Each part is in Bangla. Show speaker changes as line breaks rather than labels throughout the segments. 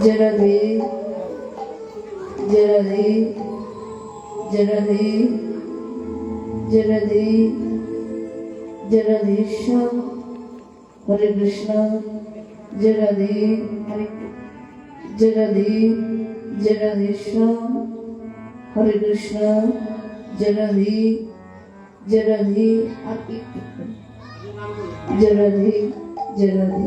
জেরাধি জেরাধি জেরাধি জেরাধি জেরাধীশ্বর Hare Krishna জেরাধি জেরাধি জেরাধীশ্বর Hare Krishna জেরাধি জেরাধি জেরাধি জেরাধি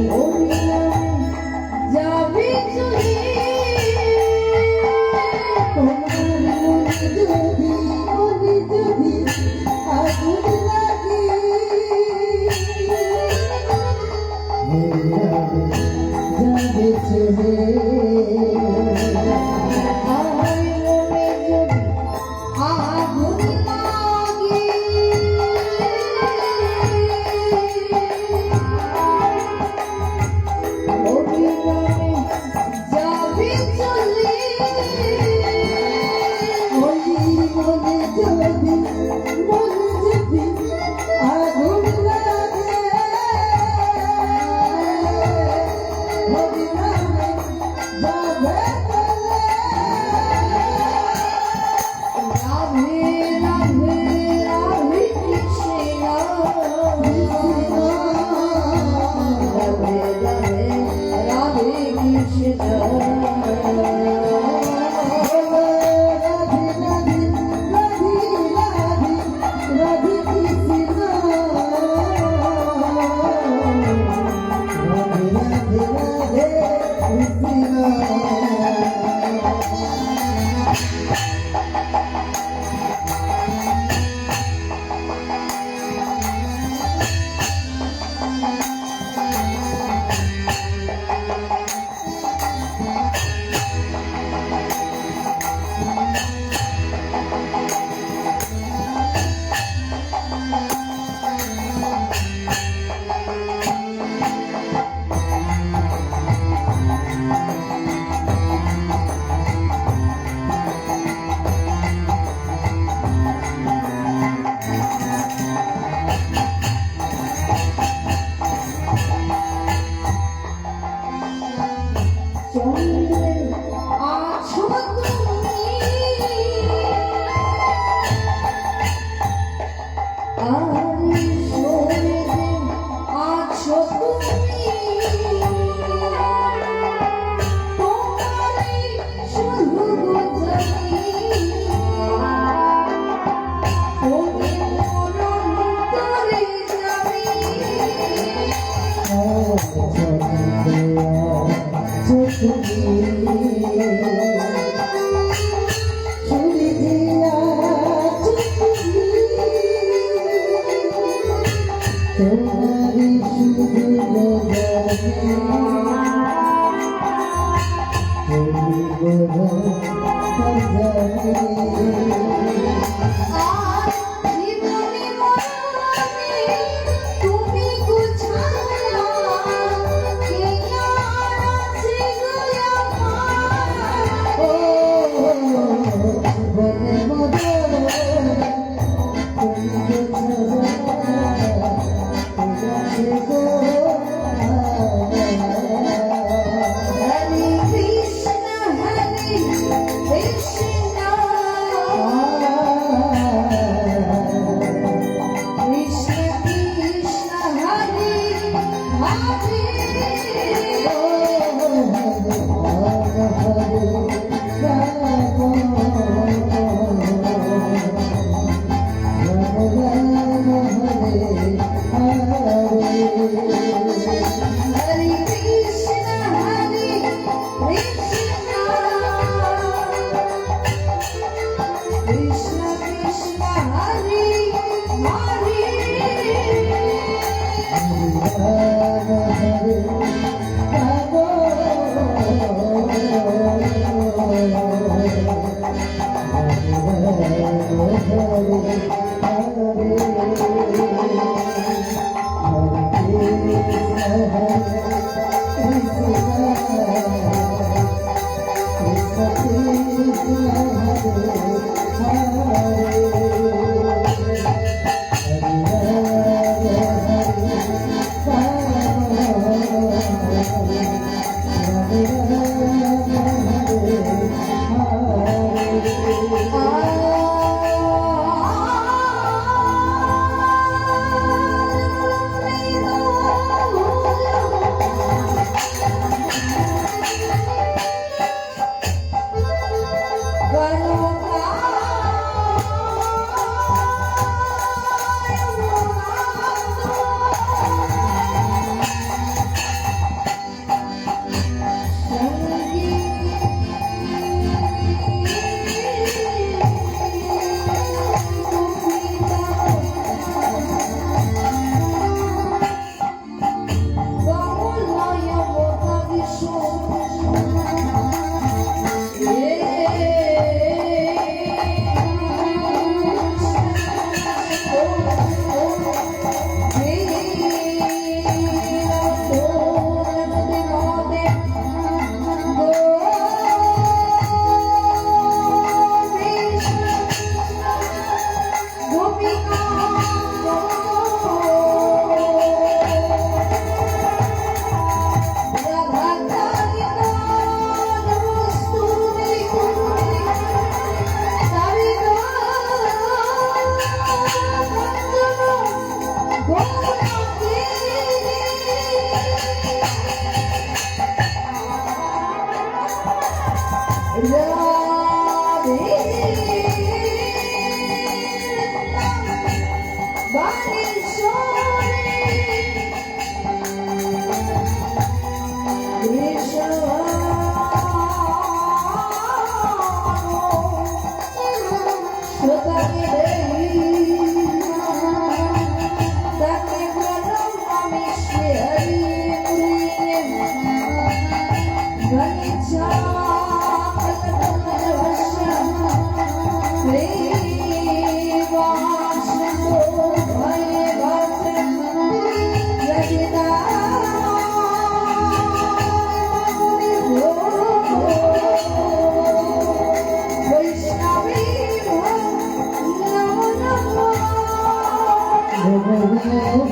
Oh. feel like this.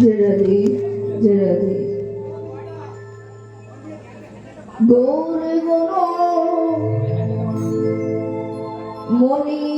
নগো Narayan Vasudeva নগো Narayan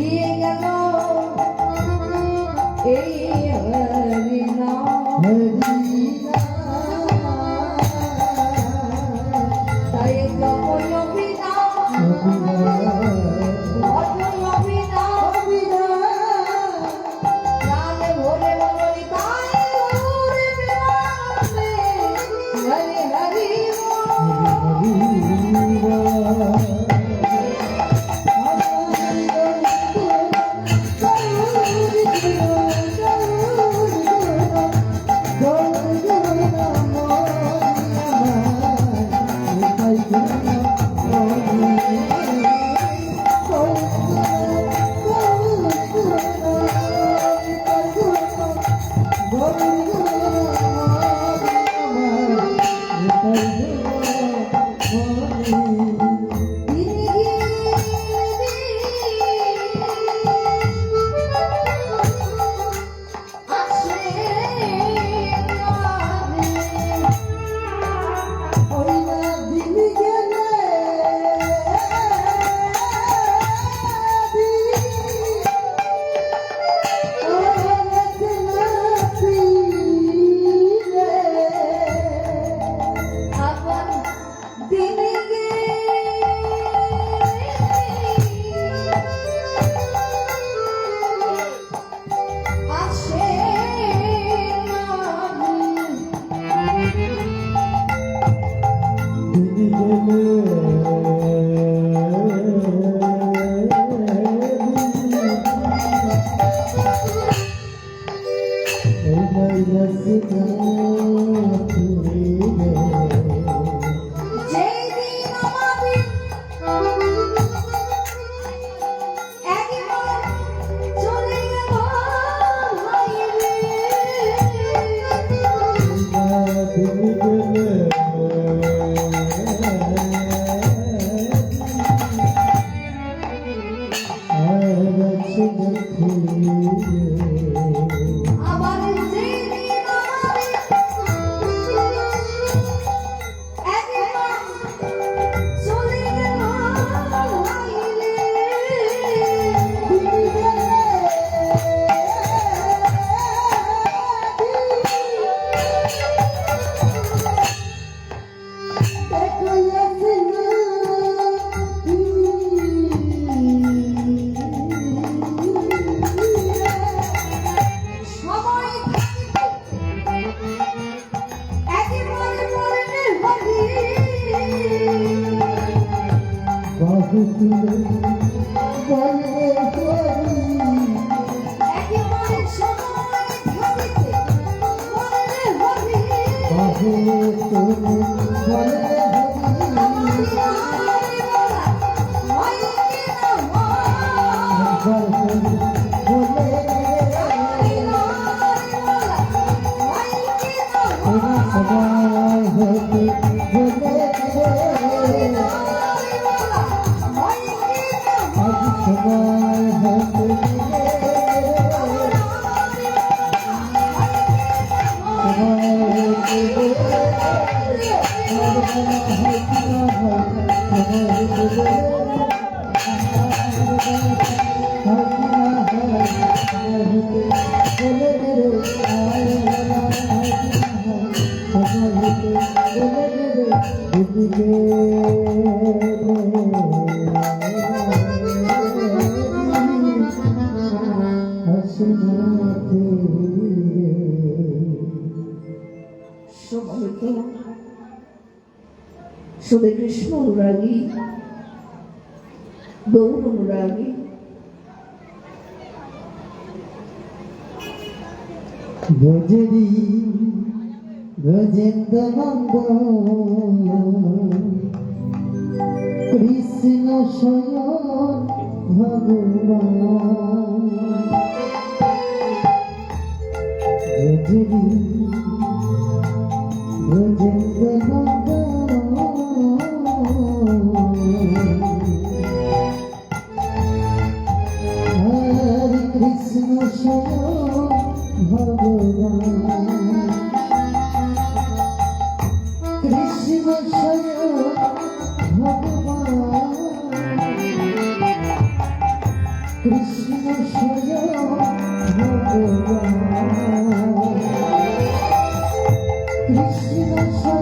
দিয়ে গেল এই
সবে কৃষ্ণ অনুরাগী গৌর অনুরাগী
গজরি ব্রজেন্দ্রনন্দ কৃষ্ণ স্বয়ং ভগবান। গজরি ব্রজেন্দ্রনন্দ হরে কৃষ্ণ স্বয়ং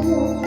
Thank
you.